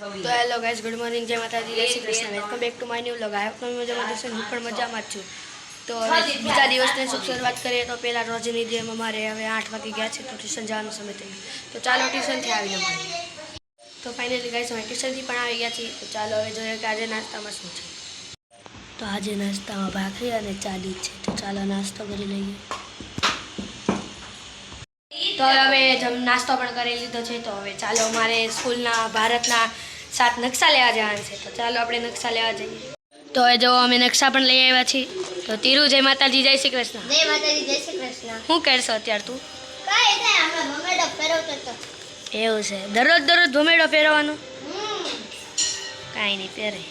તો hello guys good morning જય માતાજી જય Shri Krishna. Welcome back to my new vlog I hope તમે મજામાં જશો હું પણ મજામાં જ છું. તો બીજા દિવસની શુભ શરૂઆત કરીએ તો પહેલાં રોજની જેમ અમારે હવે આઠ વાગી ગયા છે તો ટ્યુશન જવાનો સમય થઈ તો ચાલો ટ્યુશનથી આવીને મળીએ. તો ફાઇનલી ગાઈસ અમે ટ્યુશનથી પણ આવી ગયા છીએ. તો ચાલો હવે જોઈએ કે આજે નાસ્તામાં શું છે. તો આજે નાસ્તામાં ભાખરી અને ચાલી છે. તો ચાલો નાસ્તો કરી લઈએ. તો હવે નાસ્તો પણ કરી લીધો છે. તો હવે ચાલો અમારે સ્કૂલના ભારતના સાત નકશા લેવા જવાના છે. તો ચાલો આપણે નકશા લેવા જઈએ. તો હવે જો અમે નકશા પણ લઈ આવ્યા છીએ. તો તીરુ જય માતાજી જય શ્રી કૃષ્ણ. જય માતાજી જય શ્રી કૃષ્ણ. શું કરશો અત્યારે તું? એવું છે. દરરોજ દરરોજ ભમેડો પહેરવાનો કાંઈ નહીં પહેરે.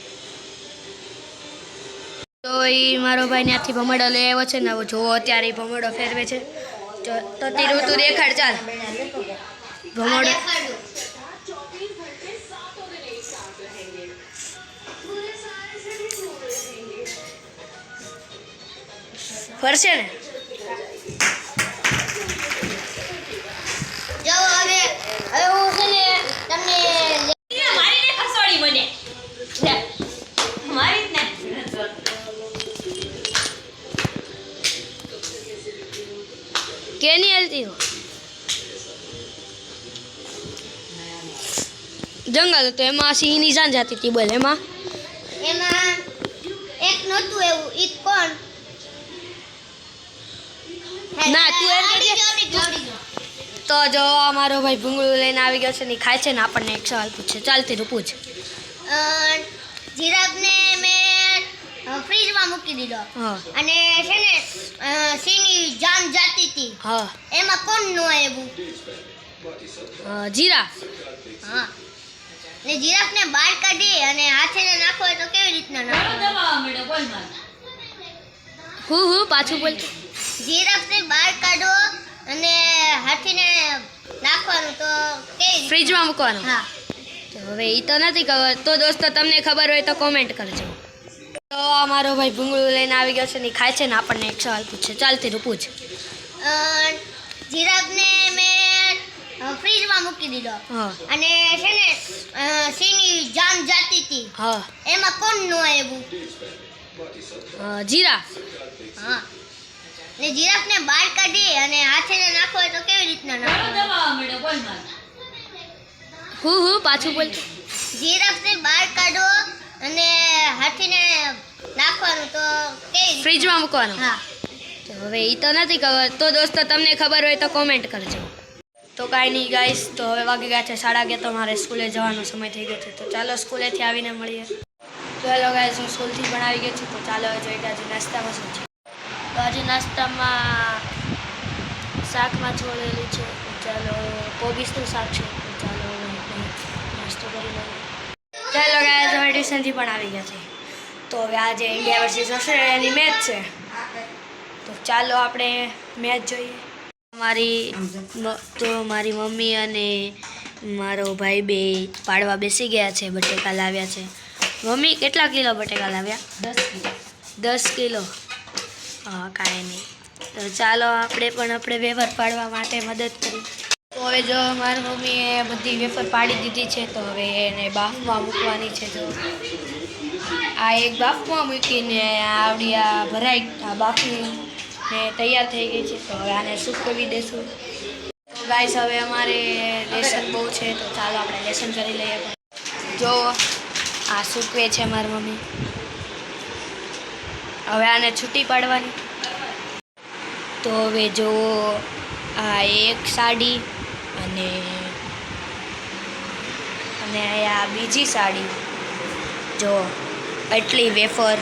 તો એ મારો ભાઈ ત્યાંથી ભમેડો લઈ આવ્યો છે ને જોવો અત્યારે એ ભમેડો ફેરવે છે. તો તીરુ તું દેખાડ ચાલ. ભમોડો ને? કેની હાલતી હો? જંગલ તો એમાં સિંહ નિશાન જતી હતી બોલ એમાં? એમાં એક નહોતું એવું ઈ કોણ? તું જો અમારો ભાઈ ભૂંગળું લઈને આવી ગયો છે ને ખાય છે ને આપણને એક સવાલ પૂછે. ચાલતી તું પૂછ. અ, જીરાફને મેં ફ્રીજમાં મૂકી દીધો. હા. અને છે ને સિંહની જાન જાતી હતી હા. એમાં કોણ નો આવ્યું જીરાફ જીરા. હા. ને જીરાફને બહાર કાઢી અને હાથેને નાખો તો કેવી રીતના નાખો? હું હું પાછું બોલ. જીરાફને બહાર કાઢો અને હાથીને નાખવાનું તો? ફ્રીજમાં મૂકવાનું? હા. તો હવે એ તો નથી ખબર. તો દોસ્તો તમને ખબર હોય તો કોમેન્ટ કરજો. તો આ મારો ભાઈ ભૂંગળું લઈને આવી ગયો છે ને ખાય છે ને આપણને એક સવાલ પૂછે. ચાલતી રૂપું પૂછ. જીરાફને મેં ફ્રીજમાં મૂકી દીધો. હા. અને છે ને સિંહની જાન જાતી હતી હા. એમાં કોણ નો આવ્યું? હા, જીરા. હા. ને જીરાફને બહાર કાઢી અને હાથેને નાખો હોય તો કેવી રીતના નાખો? દબાવવા મળ્યો બોલ માર. હું હું પાછું બોલ. જીરાફને બહાર કાઢો અને હાથીને નાખવાનું તો કેવી? ફ્રીજમાં મૂકવાનું? હા. તો હવે એ તો નથી ખબર. તો દોસ્તો તમને ખબર હોય તો કોમેન્ટ કરજો. તો કાંઈ નહીં ગાઈસ તો હવે વાગી ગયા છે સાડા ગયા તો મારે સ્કૂલે જવાનો સમય થઈ ગયો છે. તો ચાલો સ્કૂલેથી આવીને મળીએ. તો હેલો ગાઈશ હું સ્કૂલથી પણ આવી ગયો છું. તો ચાલો હવે જોઈ ગયા આજે નાસ્તામાં શું છે? આજે નાસ્તામાં શાકમાં છોડેલું છે. ચાલો કોબીસનું શાક છે. ચાલો નાસ્તો કરી લઈએ. ચાલો અમે ટ્યુશનથી પણ આવી ગયા છે. તો હવે આજે ઇન્ડિયા વર્સિસ ઓસ્ટ્રેલિયાની મેચ છે. તો ચાલો આપણે મેચ જોઈએ. મારી તો મારી મમ્મી અને મારો ભાઈ બે પાડવા બેસી ગયા છે, બટેકા લાવ્યા છે. મમ્મી, કેટલા કિલો બટેકા લાવ્યા? દસ કિલો. દસ કિલો. હા, કાંઈ નહીં. તો ચાલો આપણે પણ આપણે વેફર પાડવા માટે મદદ કરી. તો હવે જો મારી મમ્મીએ બધી વેફર પાડી દીધી છે, તો હવે એને બાફમાં મૂકવાની છે જો. આ એક બાફમાં મૂકીને આવડી આ ભરાઈ આ બાફી ને તૈયાર થઈ ગઈ છે, તો હવે આને સૂકવી દેશું. ગાઈસ, હવે અમારે લેસન બહુ છે, તો ચાલો આપણે લેસન કરી લઈએ. જો આ સૂકવે છે મારી મમ્મી. હવે આને છૂટી પાડવાની. તો હવે જો આ એક સાડી અને અને આ બીજી સાડી. જો એટલી વેફર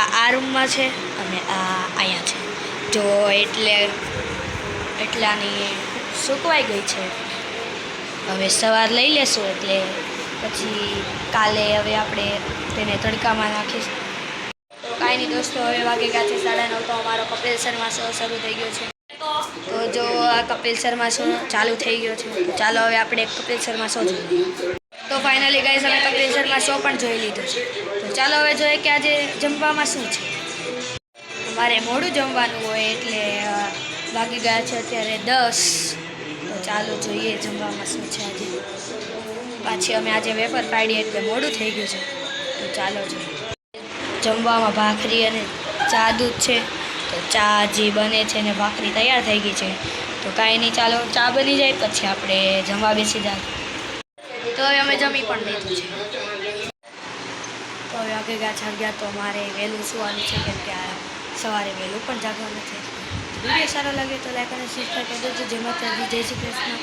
આ આ રૂમમાં છે અને આ અહીંયા છે. જો એટલે એટલાની સુકવાઈ ગઈ છે. હવે સવાર લઈ લેશું એટલે પછી કાલે હવે આપણે તેને તડકામાં નાખીશું. તો દોસ્તો હવે વાગે ગયા છે સાડા નવ, તો અમારો કપિલ શર્મા શો શરૂ થઈ ગયો છે. તો જો આ કપિલ શર્મા શો ચાલુ થઈ ગયો છે ચાલો હવે આપણે કપિલ શર્મા શો જોઈએ. તો ફાઇનલી ગાઈસ અમે કપિલ શર્મા શો પણ જોઈ લીધો છે. તો ચાલો હવે જોઈએ કે આજે જમવામાં શું છે. અમારે મોડું જમવાનું હોય એટલે વાગી ગયા છે અત્યારે દસ. તો ચાલો જોઈએ જમવામાં શું છે આજે. પાછી અમે આજે વેફર પાડીએ એટલે મોડું થઈ ગયું છે. તો ચાલો છે જમવામાં ભાખરી અને ચા દૂધ છે. તો ચા જે બને છે ને ભાખરી તૈયાર થઈ ગઈ છે. તો કાંઈ નહીં, ચાલો ચા બની જાય, પછી આપણે જમવા બેસી જાય તો હવે અમે જમી પણ લીધું છે. તો હવે આગળ ગયા છે તો અમારે વહેલું સુવાનું છે, કેમ કે સવારે વહેલું પણ જાગવાનું છે. વીડિયો સારો લાગે તો લાઈક અને સબસ્ક્રાઈબ કરી દેજો, જેમાં જય શ્રી કૃષ્ણ.